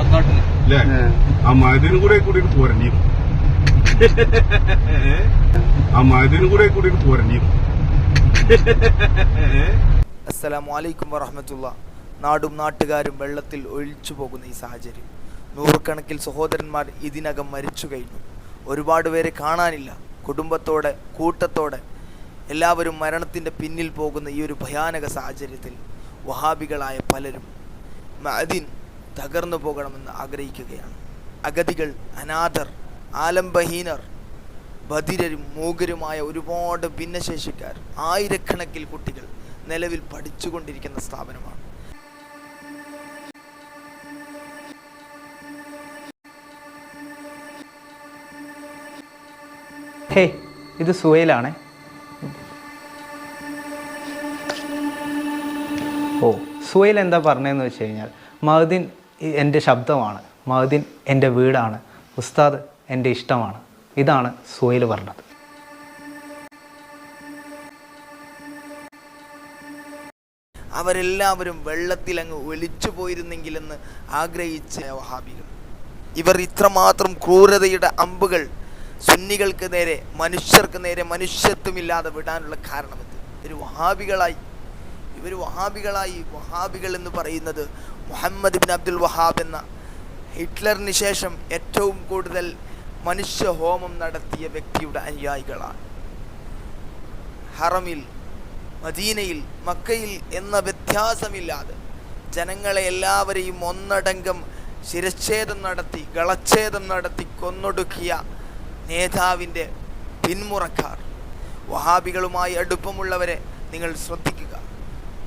അല്ലേ ആ. മതിനും കൂടെ കൂടി പോരണ്ടി. ആ മതിനും കൂടെ കൂടി പോരണ്ടി. അസ്സലാമു അലൈക്കും വറഹമത്തുള്ള. നാടും നാട്ടുകാരും വെള്ളത്തിൽ ഒഴിച്ചു പോകുന്ന ഈ സാഹചര്യം. നൂറുകണക്കിൽ സഹോദരന്മാർ ഇതിനകം മരിച്ചു കഴിഞ്ഞു. ഒരുപാട് പേരെ കാണാനില്ല. കുടുംബത്തോടെ കൂട്ടത്തോടെ എല്ലാവരും മരണത്തിന്റെ പിന്നിൽ പോകുന്ന ഈ ഒരു ഭയാനക സാഹചര്യത്തിൽ വഹാബികളായ പലരും മഅദിൻ തകർന്നു പോകണമെന്ന് ആഗ്രഹിക്കുകയാണ്. അഗതികൾ അനാഥർ ആലംബഹീനർ ബധിരരും മൂകരുമായ ഒരുപാട് ഭിന്നശേഷിക്കാർ ആയിരക്കണക്കിൽ കുട്ടികൾ നിലവിൽ പഠിച്ചുകൊണ്ടിരിക്കുന്ന സ്ഥാപനമാണ്. ഹേ ഇത് സുഹൈലാണേ. ഓ സുഹൈൽ എന്താ പറഞ്ഞതെന്ന് വെച്ച് കഴിഞ്ഞാൽ മഹദിൻ എന്റെ ശബ്ദമാണ്. മഹദിൻ എന്റെ വീടാണ്. ഉസ്താദ് എന്റെ ഇഷ്ടമാണ്. ഇതാണ് സുഹൈൽ പറഞ്ഞത്. അവരെല്ലാവരും വെള്ളത്തിൽ അങ്ങ് ഒലിച്ചു പോയിരുന്നെങ്കിലെന്ന് ആഗ്രഹിച്ച വഹാബികൾ. ഇവർ ഇത്രമാത്രം ക്രൂരതയുടെ അമ്പുകൾ സുന്നികൾക്ക് നേരെ മനുഷ്യർക്ക് നേരെ മനുഷ്യത്വമില്ലാതെ വിടാനുള്ള കാരണമെന്ത്? ഒരു വഹാബികളായി ഇവർ വഹാബികളായി. വഹാബികൾ എന്ന് പറയുന്നത് മുഹമ്മദ് ബിൻ അബ്ദുൽ വഹാബ് എന്ന ഹിറ്റ്ലറിന് ശേഷം ഏറ്റവും കൂടുതൽ മനുഷ്യ ഹോമം നടത്തിയ വ്യക്തിയുടെ അനുയായികളാണ്. ഹറമിൽ മദീനയിൽ മക്കയിൽ എന്ന വ്യത്യാസമില്ലാതെ ജനങ്ങളെ എല്ലാവരെയും ഒന്നടങ്കം ശിരച്ഛേദം നടത്തി ഗളച്ഛേദം നടത്തി കൊന്നൊടുക്കിയ നേതാവിന്റെ പിന്മുറക്കാർ. വഹാബികളുമായി അടുപ്പമുള്ളവരെ നിങ്ങൾ ശ്രദ്ധിക്കുക.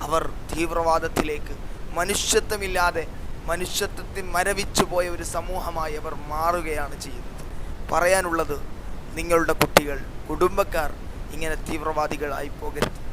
അവർ തീവ്രവാദത്തിലേക്ക് മനുഷ്യത്വമില്ലാതെ മനുഷ്യത്വത്തിൽ മരവിച്ചു പോയ ഒരു സമൂഹമായി അവർ മാറുകയാണ് ചെയ്യുന്നത്. പറയാനുള്ളത് നിങ്ങളുടെ കുട്ടികൾ കുടുംബക്കാർ ഇങ്ങനെ തീവ്രവാദികളായി പോകരുത്.